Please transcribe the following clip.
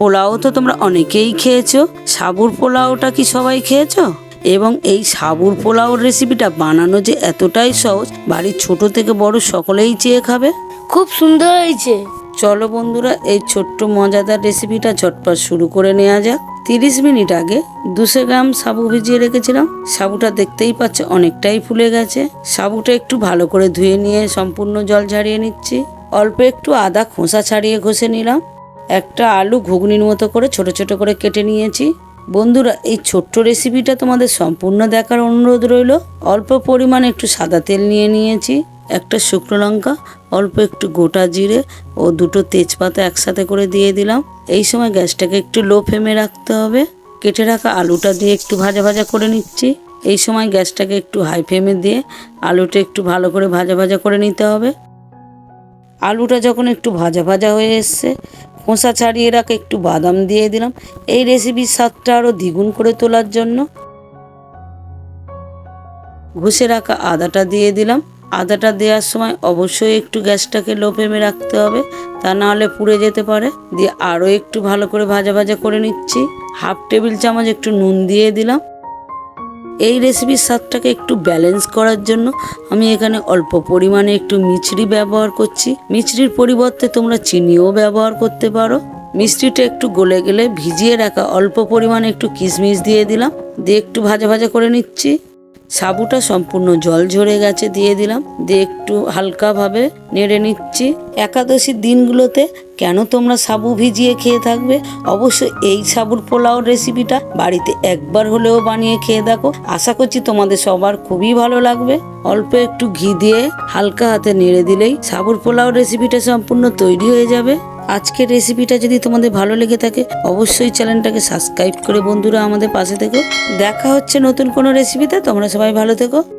পোলাও তো তোমরা অনেকেই খেয়েছো। সাবুর পোলাওটা কি সবাই খেয়েছো? এবং এই সাবুর পোলাওর রেসিপিটা বানানো যে এতটাই সহজ বাড়ির ছোট থেকে বড় সকলেই চেয়ে খাবে? খুব সুন্দর হয়েছে। চলো বন্ধুরা এই ছোট্ট মজাদার রেসিপিটা ঝটপট শুরু করে নেওয়া যাক। তিরিশ মিনিট আগে দুশো গ্রাম সাবু ভিজিয়ে রেখেছিলাম। সাবুটা দেখতেই পাচ্ছ অনেকটাই ফুলে গেছে। সাবুটা একটু ভালো করে ধুয়ে নিয়ে সম্পূর্ণ জল ঝাড়িয়ে নিচ্ছি। অল্প একটু আদা খোসা ছাড়িয়ে ঘষে নিলাম। একটা আলু ঘুগনির মতো করে ছোট ছোট করে কেটে নিয়েছি। বন্ধুরা, এই ছোট্ট রেসিপিটা তোমাদের সম্পূর্ণ দেখার অনুরোধ রইল। অল্প পরিমাণে একটু সাদা তেল নিয়ে নিয়েছি, একটা শুকনো লঙ্কা, অল্প একটু গোটা জিরে ও দুটো তেজপাতা একসাথে করে দিয়ে দিলাম। এই সময় গ্যাসটাকে একটু লো ফ্লেমে রাখতে হবে। কেটে রাখা আলুটা দিয়ে একটু ভাজা ভাজা করে নিচ্ছি। এই সময় গ্যাসটাকে একটু হাই ফ্লেমে দিয়ে আলুটা একটু ভালো করে ভাজা ভাজা করে নিতে হবে। আলুটা যখন একটু ভাজা ভাজা হয়ে এসছে খোসা ছাড়িয়ে রাখা, একটু বাদাম দিয়ে দিলাম। এই রেসিপির স্বাদটা আরও দ্বিগুণ করে তোলার জন্য। ঘষে রাখা আদাটা দিয়ে দিলাম। আদাটা দেওয়ার সময় অবশ্যই একটু গ্যাসটাকে লো ফ্লেমে রাখতে হবে, তা না হলে পুড়ে যেতে পারে। দিয়ে আরও একটু ভালো করে ভাজা ভাজা করে নিচ্ছি। হাফ টেবিল চামচ একটু নুন দিয়ে দিলাম। এই রেসিপির স্বাদটাকে একটু ব্যালেন্স করার জন্য আমি এখানে অল্প পরিমাণে একটু মিছরি ব্যবহার করছি। মিছরির পরিবর্তে তোমরা চিনিও ব্যবহার করতে পারো। মিষ্টিটা একটু গলে গেলে ভিজিয়ে রাখা অল্প পরিমাণে একটু কিশমিশ দিয়ে দিলাম। দিয়ে একটু ভাজা ভাজা করে নিচ্ছি। সাবুটা সম্পূর্ণ জল ঝরে গেছে, দিয়ে দিলাম। দিয়ে একটু হালকাভাবে নেড়ে নিচ্ছি। একাদশীর দিনগুলোতে কেন তোমরা সাবু ভিজিয়ে খেয়ে থাকবে? অবশ্যই এই সাবুর পোলাওর রেসিপিটা বাড়িতে একবার হলেও বানিয়ে খেয়ে দেখো। আশা করছি তোমাদের সবার খুবই ভালো লাগবে। অল্প একটু ঘি দিয়ে হালকা হাতে নেড়ে দিলেই সাবুর পোলাও রেসিপিটা সম্পূর্ণ তৈরি হয়ে যাবে। আজকের রেসিপিটা যদি তোমাদের ভালো লেগে থাকে, অবশ্যই চ্যানেলটাকে সাবস্ক্রাইব করে বন্ধুরা আমাদের পাশে থেকো। দেখা হচ্ছে নতুন কোনো রেসিপিতে তোমরা সবাই ভালো থেকো।